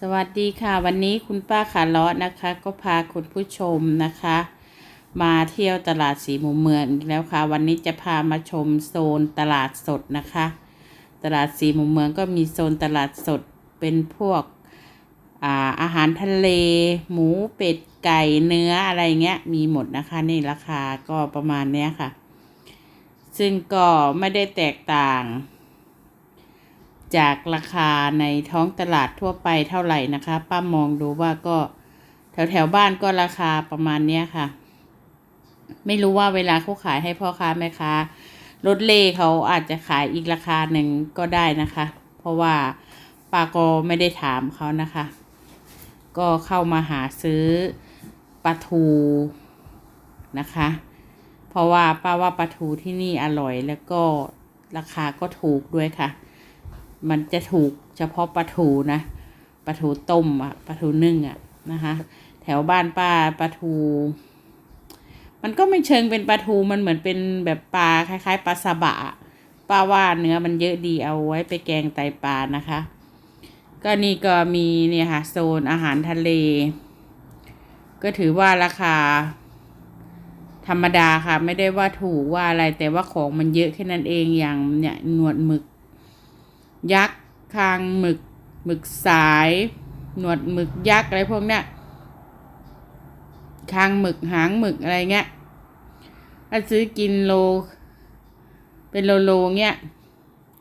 สวัสดีค่ะ วันนี้คุณป้าขาเลาะนะคะ ก็พาคุณผู้ชมนะคะ มาเที่ยวตลาดสีมุมเมืองอีกแล้วค่ะ วันนี้จะพามาชมโซนตลาดสดนะคะ ตลาดสีมุมเมืองก็มีโซนตลาดสดเป็นพวกอาอาหารทะเล หมูเป็ดไก่เนื้ออะไรเงี้ยมีหมดนะคะนี่ราคาก็ประมาณเนี้ยค่ะ ซึ่งก็ไม่ได้แตกต่าง จากราคาในท้องตลาดทั่วไปเท่าไหร่นะคะ ป้ามองดูว่าก็แถวแถวบ้านก็ราคาประมาณเนี้ยค่ะ ไม่รู้ว่าเวลาเขาขายให้พ่อค้าแม่ค้ารถเล่เขาอาจจะขายอีกราคาหนึ่งก็ได้นะคะ เพราะว่าป้าก็ไม่ได้ถามเขานะคะ ก็เข้ามาหาซื้อปลาทูนะคะ เพราะว่าป้าว่าปลาทูที่นี่อร่อยแล้วก็ราคาก็ถูกด้วยค่ะ มันจะถูกเฉพาะปลาทูนะปลาทูต้มอะปลาทูนึ่งอะนะคะ แถวบ้านป้าปลาทูมันก็ไม่เชิงเป็นปลาทูมันเหมือนเป็นแบบปลาคล้าย ๆปลาซาบะอะป้าว่าเนื้อมันเยอะดีเอาไว้ไปแกงไตปลานะคะ ก็นี่ก็มีเนี่ยค่ะโซนอาหารทะเล ก็ถือว่าราคา ธรรมดาค่ะ ไม่ได้ว่าถูกว่าอะไรแต่ว่าของมันเยอะแค่นั้นเองอย่างเนี่ยหนวดหมึก ยักษ์คางหมึก หมึกสาย หนวดหมึกยักษ์อะไรพวกเนี้ยคางหมึกหางหมึกอะไรเงี้ยถ้าซื้อกินโล เป็นโลโลเงี้ย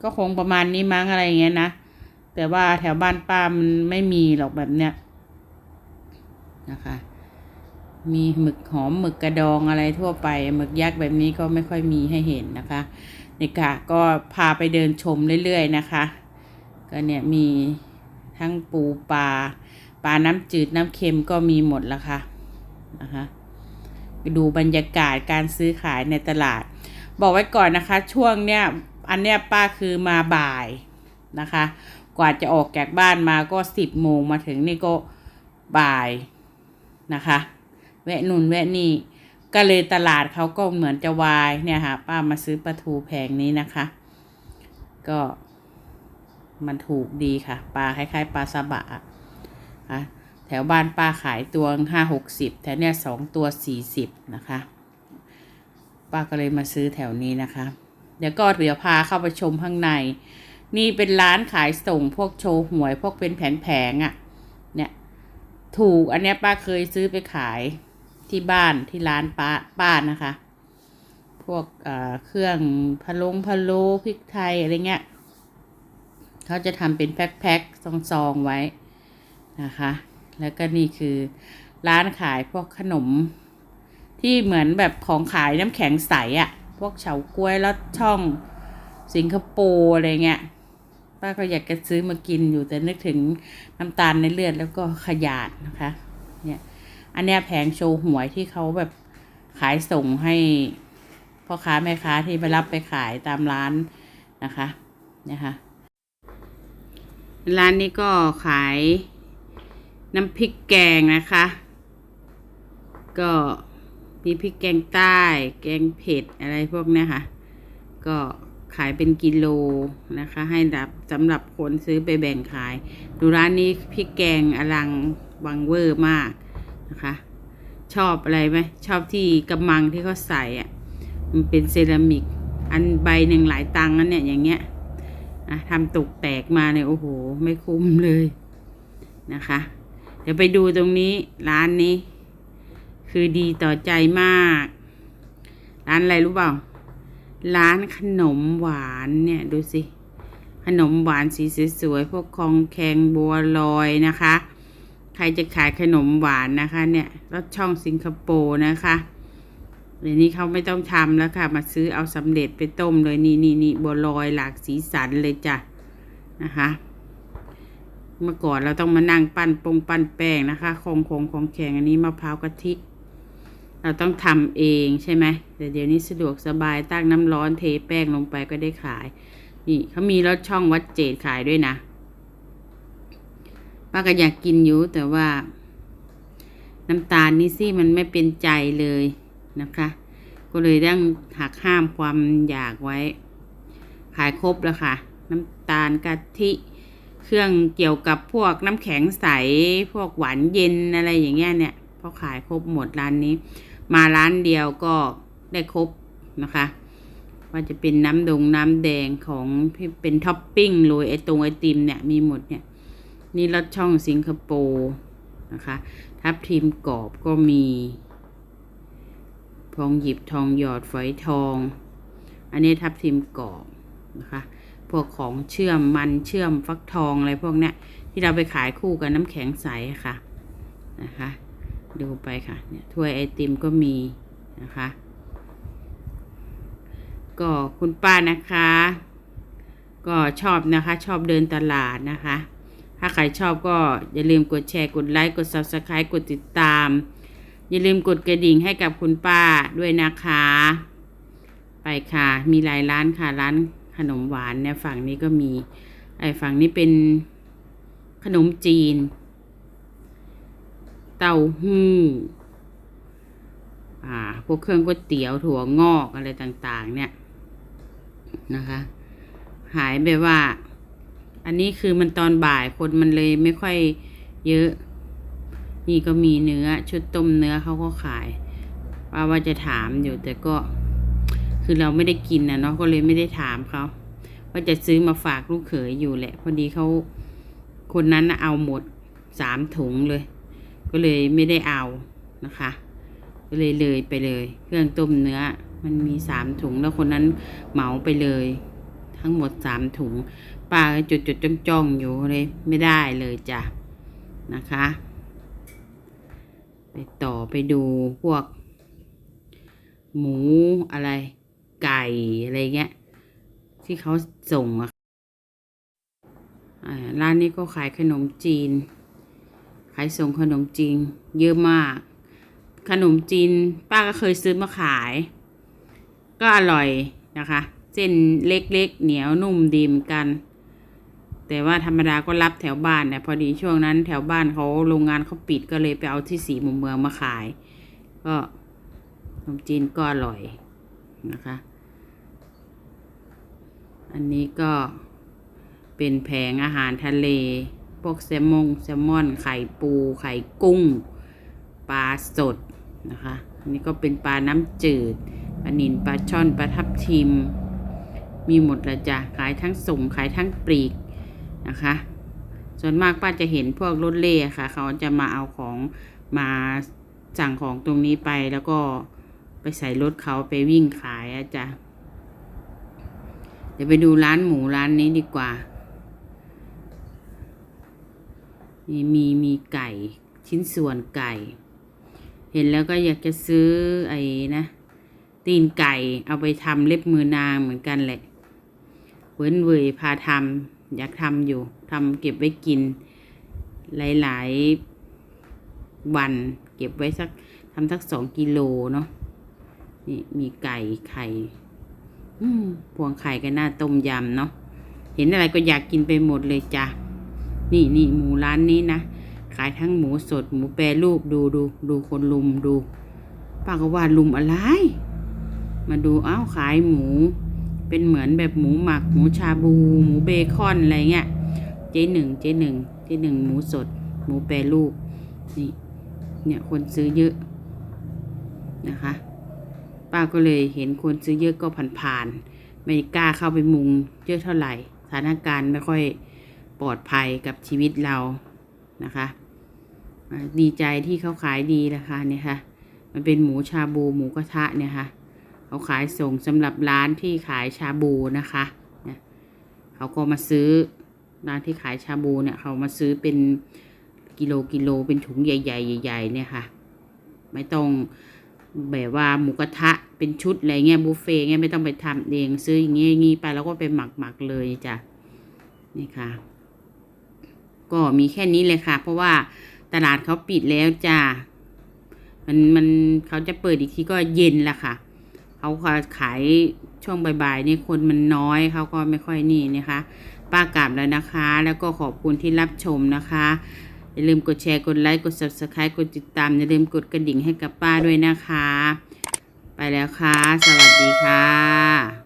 ก็คงประมาณนี้มั้งอะไรเงี้ยนะแต่ว่าแถวบ้านป้ามันไม่มีหรอกแบบเนี้ยนะคะ มีหมึกหอมหมึกกระดองอะไรทั่วไปหมึกยักษ์แบบนี้ก็ไม่ค่อยมีให้เห็นนะคะ นี่ค่ะ ก็พาไปเดินชมเรื่อยๆนะคะ ก็เนี่ยมีทั้งปูปลาปลาน้ำจืดน้ำเค็มก็มีหมดแล้วค่ะนะคะดูบรรยากาศการซื้อขายในตลาด บอกไว้ก่อนนะคะ ช่วงเนี้ยอันเนี้ยป้าคือมาบ่ายนะคะ กว่าจะออกจากบ้านมาก็สิบโมงมาถึงนี่ก็บ่ายนะคะ แวะนุนแวะนี่ ก็เลยตลาดเขาก็เหมือนจะวายเนี่ยค่ะ ป้ามาซื้อปลาทูแพงนี้นะคะ ก็มันถูกดีค่ะ ปลาคล้ายๆ ปลาซาบะอะแถวบ้านป้าขายตัวห้าหกสิบแถวเนี้ยสองตัวสี่สิบนะคะ ป้าก็เลยมาซื้อแถวนี้นะคะ เดี๋ยวก็เดี๋ยวพาเข้าไปชมข้างใน นี่เป็นร้านขายส่งพวกโชว์หวย พวกเป็นแผงๆอะ่ะ เนี่ย ถูกอันเนี้ยป้าเคยซื้อไปขาย ที่บ้านที่ร้านป้าป้านะคะ พวกเครื่องพะลงพะโล้พริกไทยอะไรเงี้ยเขาจะทำเป็นแพ็คๆซองๆไว้นะคะ แล้วก็นี่คือร้านขายพวกขนม ที่เหมือนแบบของขายน้ำแข็งใสอะ่ะ พวกเฉาก๊วยล้วช่องสิงคโปร์อะไรเงี้ยป้าก็อยากจะซื้อมากินอยู่แต่นึกถึงน้ำตาลในเลือดแล้วก็ขยาดนะคะ เนี่ย อันเนี้ยแผงโชว์หวยที่เขาแบบขายส่งให้พ่อค้าแม่ค้าที่ไปรับไปขายตามร้านนะคะนะคะร้านนี้ก็ขายน้ำพริกแกงนะคะ ก็มีพริกแกงใต้ แกงเผ็ดอะไรพวกนี้ค่ะ ก็ขายเป็นกิโลนะคะ ให้รับสำหรับคนซื้อไปแบ่งขาย ดูร้านนี้พริกแกงอลังวังเวอร์มาก นะคะ ชอบอะไรไหมชอบที่กำมังที่เขาใส่อะมันเป็นเซรามิก อันใบหนึ่งหลายตังค์นั่นเนี่ยอย่างเงี้ยนะทำตกแตกมาเนี่ยโอ้โห ไม่คุ้มเลยนะคะ เดี๋ยวไปดูตรงนี้ร้านนี้ คือดีต่อใจมาก ร้านอะไรรู้เปล่า ร้านขนมหวานเนี่ยดูสิขนมหวานสีสวยๆพวกคองแคงบัวลอยนะคะ ใครจะขายขนมหวานนะคะ เนี่ยรถช่องสิงคโปร์นะคะเดี๋ยวนี้เขาไม่ต้องทำแล้วค่ะ มาซื้อเอาสำเร็จไปต้มเลยนี่นี่นี่บัวลอยหลากสีสันเลยจ้ะนะคะ เมื่อก่อนเราต้องมานั่งปั้นปงปั้นแป้งนะคะคงคงของแข็งอันนี้มะพร้าวกะทิเราต้องทำเองใช่ไหมแต่เดี๋ยวนี้สะดวกสบายตั้งน้ำร้อนเทแป้งลงไปก็ได้ขาย นี่เขามีรถช่องวัดเจดขายด้วยนะ ป้าก็อยากกินอยู่แต่ว่า น้ำตาลนี่สิมันไม่เป็นใจเลยนะคะ ก็เลยต้องหักห้ามความอยากไว้ ขายครบแล้วค่ะ น้ำตาลกะทิ เครื่องเกี่ยวกับพวกน้ำแข็งใส พวกหวานเย็นอะไรอย่างเงี้ยเนี่ยเขาขายครบหมดร้านนี้ มาร้านเดียวก็ได้ครบนะคะว่าจะเป็นน้ำดงน้ำแดงของเป็นท็อปปิ้งโรยไอตรงไอติมเนี่ยมีหมดเนี่ย นี่รสช่องสิงคโปร์นะคะ ทับทิมกรอบก็มีทองหยิบทองหยอดฝอยทอง อันนี้ทับทิมกรอบนะคะ พวกของเชื่อมมันเชื่อมฟักทองอะไรพวกเนี้ยที่เราไปขายคู่กับน้ำแข็งใสค่ะนะคะ ดูไปค่ะเนี่ยถ้วยไอติมก็มีนะคะ ก็คุณป้านะคะ ก็ชอบนะคะ ชอบเดินตลาดนะคะ ถ้าใครชอบก็อย่าลืมกดแชร์ กดไลค์ กด subscribe กดติดตาม อย่าลืมกดกระดิ่งให้กับคุณป้าด้วยนะคะ ไปค่ะ มีหลายร้านค่ะ ร้านขนมหวานเนี่ยฝั่งนี้ก็มี ไอ้ฝั่งนี้เป็นขนมจีน เต้าหู้ อ่า พวกเครื่องก๋วยเตี๋ยวถั่วงอกอะไรต่างๆ เนี่ยนะคะ หายไปว่า อันนี้คือมันตอนบ่ายคนมันเลยไม่ค่อยเยอะ นี่ก็มีเนื้อชุดต้มเนื้อเขาก็ขายว่าว่าจะถามอยู่แต่ก็ คือเราไม่ได้กินนะเนาะก็เลยไม่ได้ถามเขาว่าจะซื้อมาฝากลูกเขยอยู่แหละ พอดีเขาคนนั้นเอาหมดสามถุงเลย ก็เลยไม่ได้เอานะคะ ก็เลยเลยไปเลย เครื่องต้มเนื้อมันมีสามถุงแล้วคนนั้นเหมาไปเลย ทั้งหมดสามถุง ป้าก็จุดจุดจ้องจ้องอยู่เลยไม่ได้เลยจ้ะนะคะ ไปต่อไปดูพวก หมูอะไร ไก่อะไรเงี้ย ที่เขาส่งอะร้านนี้ก็ขายขนมจีน ขายส่งขนมจีนเยอะมาก ขนมจีนป้าก็เคยซื้อมาขาย ก็อร่อยนะคะ เส้นเล็กๆ เหนียวนุ่มดีเหมอนกัน แต่ว่าธรรมดาก็รับแถวบ้านเนี่ยพอดีช่วงนั้นแถวบ้านเขาโรงงานเขาปิดก็เลยไปเอาที่สีมุมเมืองมาขาย ก็ขนมจีนก็อร่อยนะคะ อันนี้ก็เป็นแผงอาหารทะเล พวกแซลมงแซลมอน ไข่ปู ไข่กุ้ง ปลาสดนะคะ อันนี้ก็เป็นปลาน้ำจืด ปลานิลปลาช่อน ปลาทับทิม มีหมดละจ้ะ ขายทั้งส่ง ขายทั้งปลีก นะคะ ส่วนมากป้าจะเห็นพวกรถเล่ค่ะ เขาจะมาเอาของมาสั่งของตรงนี้ไปแล้วก็ไปใส่รถเขาไปวิ่งขายอะจ้ะเดี๋ยวไปดูร้านหมูร้านนี้ดีกว่า นี่มีมีไก่ชิ้นส่วนไก่ เห็นแล้วก็อยากจะซื้อไอ้นะ ตีนไก่เอาไปทำเล็บมือนางเหมือนกันแหละ เว้นเวยพาทำ อยากทำอยู่ทำเก็บไว้กิน หลายๆ วัน เก็บไว้สักทำสักสองกิโลเนาะนี่มีไก่ไข่อืมพวงไข่กับหน้าต้มยำเนาะเห็นอะไรก็อยากกินไปหมดเลยจ้ะนี่นี่หมูร้านนี้นะขายทั้งหมูสดหมูแปรรูปดูดูดูคนลุมดูป้าก็ว่าลุมอะไร มาดูอ้าวขายหมู เป็นเหมือนแบบหมูหมัก หมูชาบู หมูเบคอนอะไรเงี้ย เจ๊หนึ่งเจ๊หนึ่งเจ๊หนึ่งหมูสด หมูแปรรูปนี่เนี่ยคนซื้อเยอะนะคะ ป้าก็เลยเห็นคนซื้อเยอะก็ผ่านๆไม่กล้าเข้าไปมุงเยอะเท่าไหร่สถานการณ์ไม่ค่อยปลอดภัยกับชีวิตเรานะคะดีใจที่เขาขายดีนะคะเนี่ยค่ะ มันเป็นหมูชาบูหมูกระทะเนี่ยค่ะ เขาขายส่งสำหรับร้านที่ขายชาบูนะคะเนี่ยเขาก็มาซื้อร้านที่ขายชาบูเนี่ยเขามาซื้อเป็นกิโลกิโลเป็นถุงใหญ่ๆใหญ่ๆเนี่ยค่ะ ไม่ต้องแบบว่าหมูกระทะเป็นชุดอะไรเงี้ยบุฟเฟ่เงี้ยไม่ต้องไปทำเองซื้ออย่างเงี้ยงี้ไปแล้วก็ไปหมักหมักเลยจ้ะนี่ค่ะ ก็มีแค่นี้เลยค่ะ เพราะว่าตลาดเขาปิดแล้วจ้ามันมันเขาจะเปิดอีกทีก็เย็นละค่ะ เขาขายช่วงบ่ายๆนี่คนมันน้อยเขาก็ไม่ค่อยนี่นะคะ ป้ากลับแล้วนะคะ แล้วก็ขอบคุณที่รับชมนะคะอย่าลืมกดแชร์กดไลค์กด subscribe กดติดตามอย่าลืมกดกระดิ่งให้กับป้าด้วยนะคะ ไปแล้วค่ะ สวัสดีค่ะ